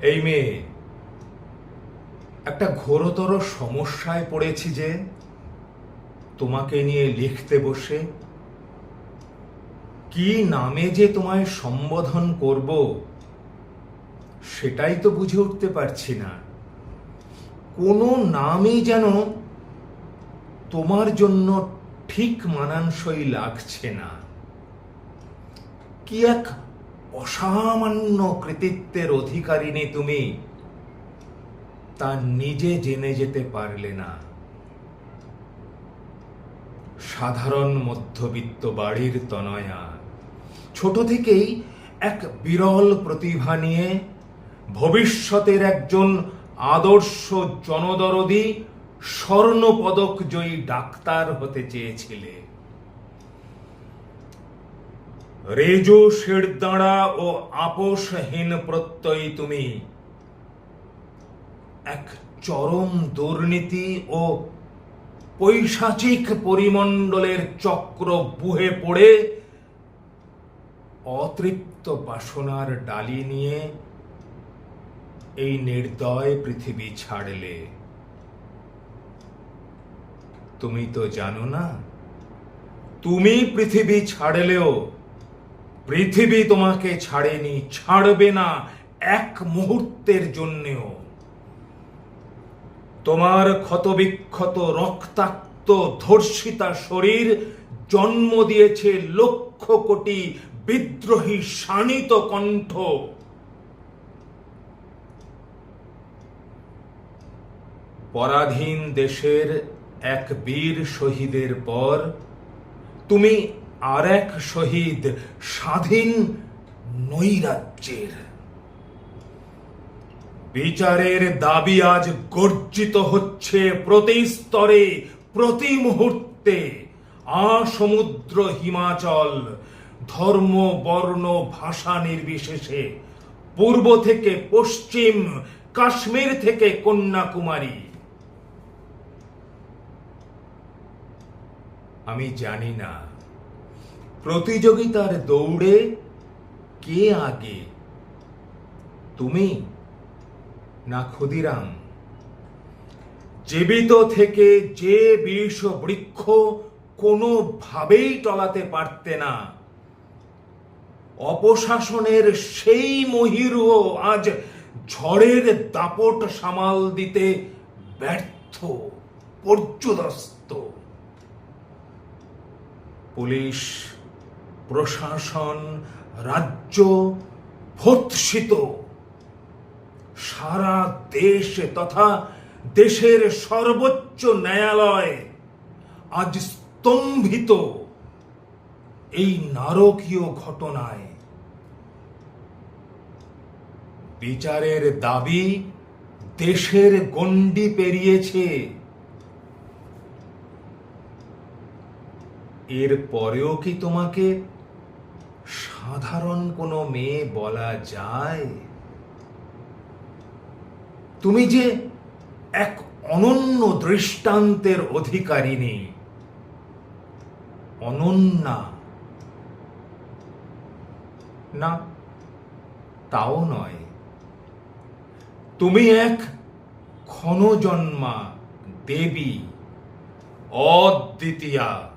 এই মেয়ে, একটা ঘোরতর সমস্যায় পড়েছি যে তোমাকে নিয়ে লিখতে বসে কি নামে যে তোমায় সম্বোধন করব সেটাই তো বুঝে উঠতে পারছি না। কোনো নামই যেন তোমার জন্য ঠিক মানানসই লাগছে না। কি এক অসামান্য কৃতিত্বের অধিকারিণী তুমি। তা নিজে জেনে যেতে পারলে না। সাধারণ মধ্যবিত্ত বাড়ির তনয়া। ছোট থেকেই এক বিরল প্রতিভা নিয়ে ভবিষ্যতের একজন আদর্শ জনদরদি স্বর্ণ পদক জয়ী ডাক্তার হতে চেয়েছিলে। রেজো শেড়দাঁড়া ও আপোষহীন প্রত্যয়ী তুমি। এক চরম দুর্নীতি ও পৈশাচিক পরিমণ্ডলের চক্র বুহে পড়ে, অতৃপ্ত বাসনার ডালি নিয়ে এই নির্দয় পৃথিবী ছাড়লে। তুমি তো জানো না, তুমি পৃথিবী ছাড়লেও পৃথিবী তোমাকে ছাড়েনি, ছাড়বে না এক মুহূর্তের জন্যেও। তোমার ক্ষতবিক্ষত, রক্তাক্ত, ধর্ষিতা শরীর জন্ম দিয়েছে লক্ষ কোটি বিদ্রোহী শানিত কণ্ঠ। পরাধীন দেশের এক বীর শহীদের পর তুমি আর এক শহীদ স্বাধীন নৈরাজ্যের। বিচারের দাবি আজ গর্জিত হচ্ছে প্রতি স্তরে, প্রতি মুহূর্তে। আসমুদ্র হিমাচল, ধর্ম, বর্ণ, ভাষা নির্বিশেষে। পূর্ব থেকে পশ্চিম, কাশ্মীর থেকে কন্যাকুমারী। আমি জানি না প্রতিযোগিতার দৌড়ে কে আগে? তুমি না ক্ষুদিরাম? জীবিত থেকে যে বিষ বৃক্ষ কোনোভাবেই টলাতে পারতে না। অপশাসনের সেই মহিরুও আজ ঝড়ের দাপট সামাল দিতে ব্যর্থ, পর্যদস্ত। পুলিশ প্রশাসন, রাজ্য ভর্ৎসিত। সারা দেশ তথা দেশের সর্বোচ্চ ন্যায়ালয় আজ স্তম্ভিত এই নারকীয় ঘটনায়। বিচারের দাবি দেশের গণ্ডি পেরিয়েছে। এর পরেও কি তোমাকে সাধারণ কোনো মেয়ে বলা যায়? তুমি যে এক অনন্য দৃষ্টান্তের অধিকারিণী অনন্যা। না, তাও নয়। তুমি এক ক্ষণজন্মা দেবী, অদ্বিতীয়া।